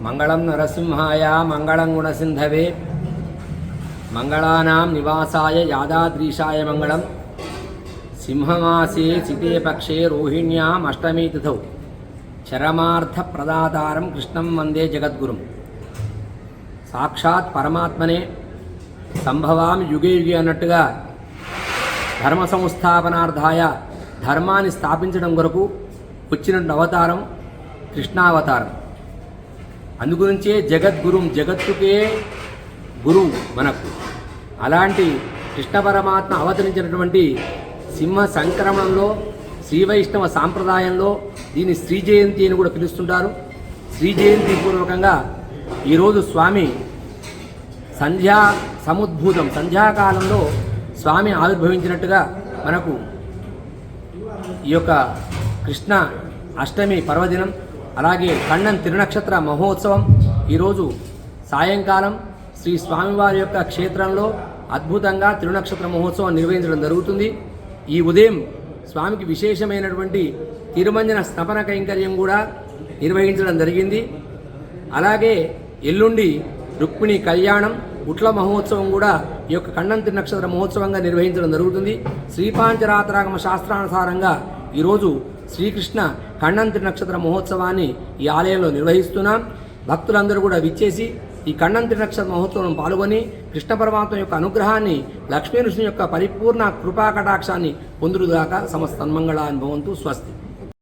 మంగళం నరసింహాయ మంగళం గుణసింధవే. మంగళానాం నివాసాయ యాదాద్రీషాయ మంగళం. సింహమాసే సితే పక్షే రోహిణ్యాం అష్టమీ తిథౌ. చరమార్థ ప్రదాతారం కృష్ణం వందే జగద్గురుం. సాక్షాత్ పరమాత్మనే. సంభవామి యుగే యుగే అన్నట్టుగా ధర్మ సంస్థాపనార్థాయ ధర్మాన్ని స్థాపించడం కొరకు వచ్చిన అవతారం కృష్ణావతారం. అందుగురించే జగద్గురుం జగత్తుకే గురువు మనకు. అలాంటి కృష్ణ పరమాత్మ అవతరించినటువంటి సింహ సంక్రమణంలో శ్రీ వైష్ణవ సాంప్రదాయంలో దీన్ని శ్రీ జయంతి అని కూడా పిలుస్తుంటారు. శ్రీ జయంతి పూర్వకంగా ఈరోజు స్వామి సంధ్యా సముద్భూతం సంధ్యాకాలంలో స్వామి ఆవిర్భవించినట్టుగా మనకు ఈ యొక్క కృష్ణ అష్టమి పర్వదినం అలాగే కన్నన్ తిరునక్షత్ర మహోత్సవం ఈరోజు సాయంకాలం శ్రీ స్వామివారి యొక్క క్షేత్రంలో అద్భుతంగా తిరునక్షత్ర మహోత్సవం నిర్వహించడం జరుగుతుంది. ఈ ఉదయం స్వామికి విశేషమైనటువంటి తిరుమంజన స్థపన కైంకర్యం కూడా నిర్వహించడం జరిగింది. అలాగే ఎల్లుండి రుక్మిణి కళ్యాణం ఉట్ల మహోత్సవం కూడా ఈ యొక్క కన్నంతి నక్షత్ర మహోత్సవంగా నిర్వహించడం జరుగుతుంది. శ్రీపాంచరాత్రాగమ శాస్త్రానుసారంగా ఈరోజు శ్రీకృష్ణ కన్నంతి నక్షత్ర మహోత్సవాన్ని ఈ ఆలయంలో నిర్వహిస్తున్నాం. భక్తులందరూ కూడా విచ్చేసి ఈ కన్నంతి నక్షత్ర మహోత్సవం పాల్గొని కృష్ణ పరమాత్మ యొక్క అనుగ్రహాన్ని లక్ష్మీ నృసింహ యొక్క పరిపూర్ణ కృపా కటాక్షాన్ని పొందురుగాక సమస్త మంగళాన్ని భవంతు. స్వస్తి.